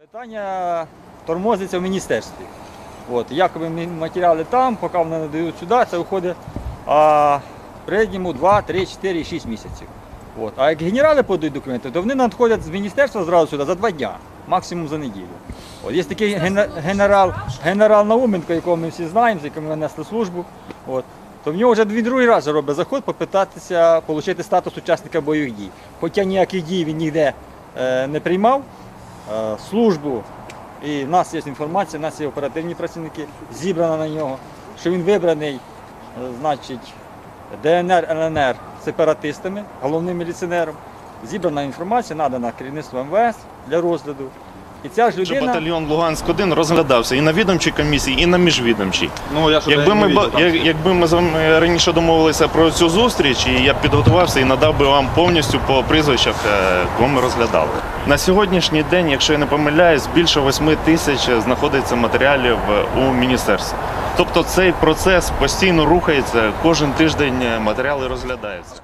Питання тормозиться в міністерстві. От, якоби ми матеріали там, поки вони надають сюди, це виходить а, в середньому 2, 3, 4, 6 місяців. От. А як генерали подають документи, то вони надходять з міністерства зразу сюди за два дня, максимум за неділю. От, є такий генерал, генерал Науменко, якого ми всі знаємо, з яким ми несли службу. От. То в нього вже він другий раз робить заход попитатися отримати статус учасника бойових дій. Хоча ніяких дій він ніде е, не приймав, службу, і в нас є інформація, в нас є оперативні працівники, зібрана на нього, що він вибраний, е, значить, ДНР, ЛНР сепаратистами, головним міліціонером. Зібрана інформація, надана керівництву МВС для розгляду. І ця ж Що людина. батальйон Луганськ 1 розглядався і на відомчій комісії, і на міжвідомчій. Ну, я ж Якби ми, ба- як- якби ми з вами раніше домовилися про цю зустріч, і я б підготувався і надав би вам повністю по прізвищах, е, кого ми розглядали. На сьогоднішній день, якщо я не помиляюсь, більше 8 тисяч знаходиться матеріалів е, у міністерстві. Тобто цей процес постійно рухається, кожен тиждень е, матеріали розглядаються.